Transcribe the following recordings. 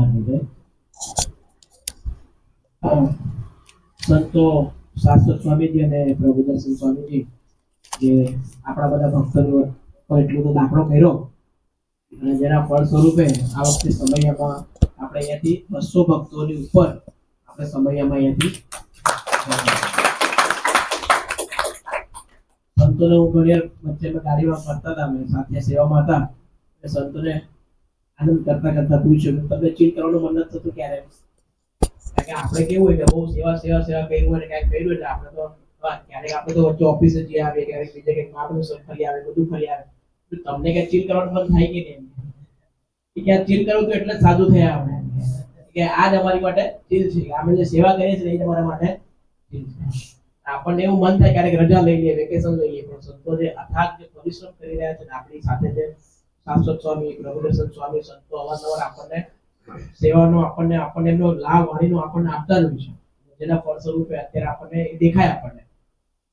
જય સંતો શાશ્વત સ્વામીજી અને પ્રભુ દર્શન સ્વામીજી જે આપણા બધા ભક્તોનો એટલો તો દાખલો કર્યો. અને જેના ફળ સ્વરૂપે આ વખતે સમયમાં આપણે અહીંયાથી બસો ભક્તોની ઉપર આપણે સમયમાં અહીંયાથી સંતોને હું ઘણી વચ્ચે ગાડીમાં ફરતા હતા, અમે સાથે સેવામાં હતા. સંતોને આનંદ કરતા કરતા કે તમને ચીલ કરવાનું મન નથી થતું ક્યારે કારણ કે આપણે કેવું હોય કે બહુ સેવા સેવા સેવા કર્યું હોય ને કાંઈક કર્યું એટલે આપણે તો ક્યારેક આપણે તો વચ્ચે ઓફિસ જઈ આવીએ, ક્યારેક બીજે કંઈક સર ફરી આવે, બધું ફરી આવે. તમને કઈ ચીલ કરવાનું મન થાય કે નહીં? ક્યાં ચીલ કરવું તો એટલે સાદું થયા આપણે. કે આ જ અમારી માટે ચીલ છે. અમે જે સેવા કરીએ છીએ એ તમારા માટે આપણને એવું મન થાય ક્યારેક રજા લઈ લઈએ વેકેશન લઈએ, પણ સંતો જે અથાગ, જે પરિશ્રમ કરી રહ્યા છે આપણી સાથે જે શાશ્વત સ્વામી, રઘુદર્શન સ્વામી, સંતો, અવારનવાર આપણને સેવાનો આપણને આપણને એમનો લાભ વાણીનો આપણને આપતા રહ્યું છે. જેના ફળ અત્યારે આપણને દેખાય આપણને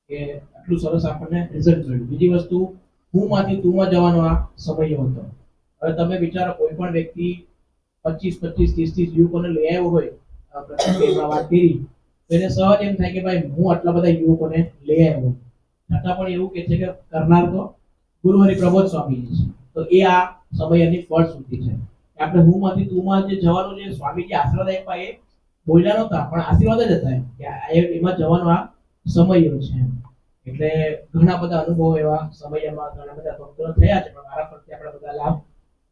કે આટલું સરસ આપણને રિઝલ્ટ મળ્યું. બીજી વસ્તુ હું માંથી તુંમાં જવાનો આ સમય હતો. હવે તમે વિચારો કોઈ પણ વ્યક્તિ પચીસ પચીસ, ત્રીસ ત્રીસ યુવકોને લઈ આવ્યો હોય પ્રથમ વાત કરી, તો એને સહજ એમ થાય કે ભાઈ, હું આટલા બધા યુવકોને લઈ આવ્યો. છતાં પણ એવું કે છે કે કરનાર તો ગુરુ પ્રબોધ સ્વામીજી છે. તો એ આ સમયની ફળ સુધી છે. આપણે હું માંથી તુંમાં જે જવાનું જે સ્વામીજી આશીર્વાદ આપ્યા એ બોલ્યા નહોતા, પણ આશીર્વાદ જ હતા કે એમાં જવાનો આ સમયો છે એટલે ઘણા બધા અનુભવ એવા સમયમાં ઘણા બધા ભક્તો થયા છે, પણ મારા પરથી આપણે બધા લાભ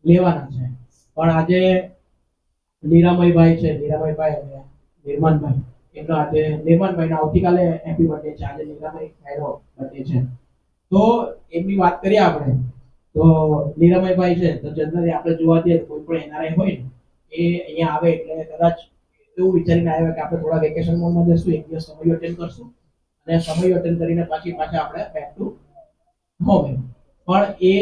લેવાના છે. પણ આજે નીરામયભાઈ છે, નીરામયભાઈ અને નિર્માનભાઈ એમનો આજે નિર્માનભાઈનો આવતીકાલે હેપી બર્થડે છે. આજે નીરામયભાઈનો બર્થડે છે. તો એમની વાત કરીએ આપણે. તો નીરામયભાઈ છે, તો જનરલી આપણે જોવા જઈએ કોઈ પણ એનઆરઆઈ હોય ને, એ અહીંયા આવે એટલે કદાચ એવું વિચારીને આવ્યા કે આપણે થોડા વેકેશન મોડમાં જશું એક દિવસ સમય અટેન્ડ કરશું અને સમય અટેન્ડ કરીને પાછી પાછા આપણે બેક ટુ હોમ પણ એ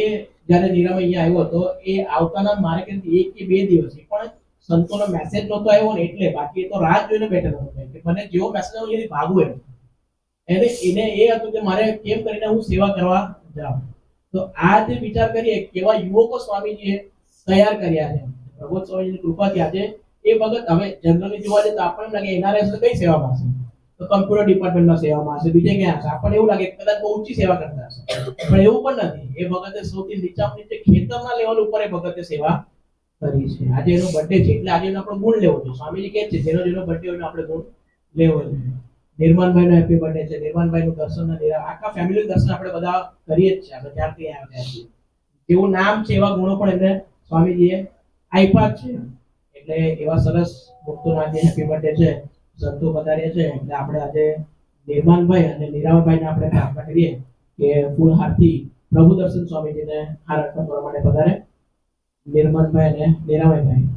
જ્યારે નીરવ અહીંયા આવ્યો તો એ આવતાના મારે કે એક કે બે દિવસ પણ સંતોનો મેસેજ નહોતો આવ્યો ને એટલે બાકી તો રાહ જોઈને બેઠેલો હતો કે મને જેવો મેસેજ આવ્યો એની ભાગવું એમ. એને એને એ હતું કે મારે કેમ કરીને હું સેવા કરવા જાઉં. તો આ જે વિચાર કરીએ કેવા યુવકો સ્વામીજીએ તૈયાર કર્યા છે. પ્રબોધ સ્વામીજીની કૃપાથી આજે એ ભગત હવે જનરલી જોવા જઈએ તો આપણને લાગે એનઆરએસ કઈ સેવામાં હશે? તો કમ્પ્યુટર ડિપાર્ટમેન્ટમાં સેવામાં હશે, બીજે ક્યાં હશે? આપણને એવું લાગે કદાચ બહુ ઊંચી સેવા કરતા હશે. પણ એવું પણ નથી. એ ભગતે સૌથી નીચા નીચે ખેતરના લેવલ ઉપર એ ભગતે સેવા કરી છે. આજે એનો બર્થડે છે, એટલે આજે એનો આપણે ગુણ લેવો જોઈએ. સ્વામીજી કહે છે, જેનો જેનો બર્થડે હોય આપણે ગુણ લેવો જોઈએ. નિર્માણભાઈ નો હેપી બર્થડે છે નિર્માણભાઈ નું દર્શન આખા ફેમિલી દર્શન આપણે બધા કરીએ જ છે આપણે ત્યારથી આવ્યા છીએ જેવું નામ છે એવા ગુણો પણ એમને સ્વામીજીએ આપ્યા છે. એટલે એવા સરસ ભક્તોનો આજે હેપી બર્થડે છે. સંતો પધાર્યા છે. એટલે આપણે આજે નિર્માણભાઈ અને નિરામભાઈને આપણે પ્રાર્થના કરીએ કે ફૂલહારથી પ્રભુ દર્શન સ્વામીજીને હાર અર્પણ કરવા માટે પધારે. નિર્મલભાઈ અને નિરામયભાઈ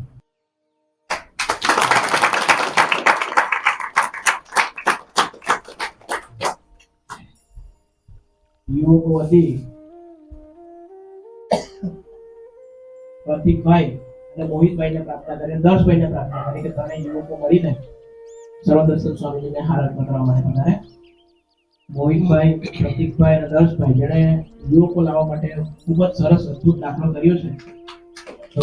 યુવકો વધી પ્રતિકભાઈ અને મોહિતભાઈને પ્રાર્થના કરી દર્શભાઈને પ્રાર્થના કરી કે ત્રણેય યુવકો મળીને સર્વદર્શન સ્વામીજીને હાર અર્પણ કરવા માટે પધારે. મોહિતભાઈ, પ્રતિકભાઈ અને દર્શભાઈ જેણે યુવકો લાવવા માટે ખૂબ જ સરસ અદ્ભુત દાખલો કર્યો છે. તો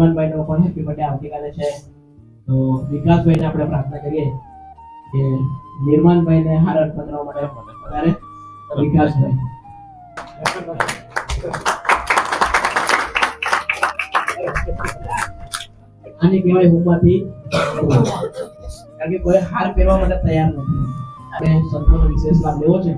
નિર્માણભાઈ નો પણ હેપી બર્થડે આવતીકાલે છે. તો વિકાસભાઈને આપણે પ્રાર્થના કરીએ કે નિર્માણભાઈ ને હાર અર્પણ કરવા માટે વધારે. વિકાસભાઈ. આને કહેવાય હુંમાંથી કારણ કે કોઈ હાર પહેરવા માટે તૈયાર નથી. અને સંતોનો વિશેષ લાભ લેવો છે.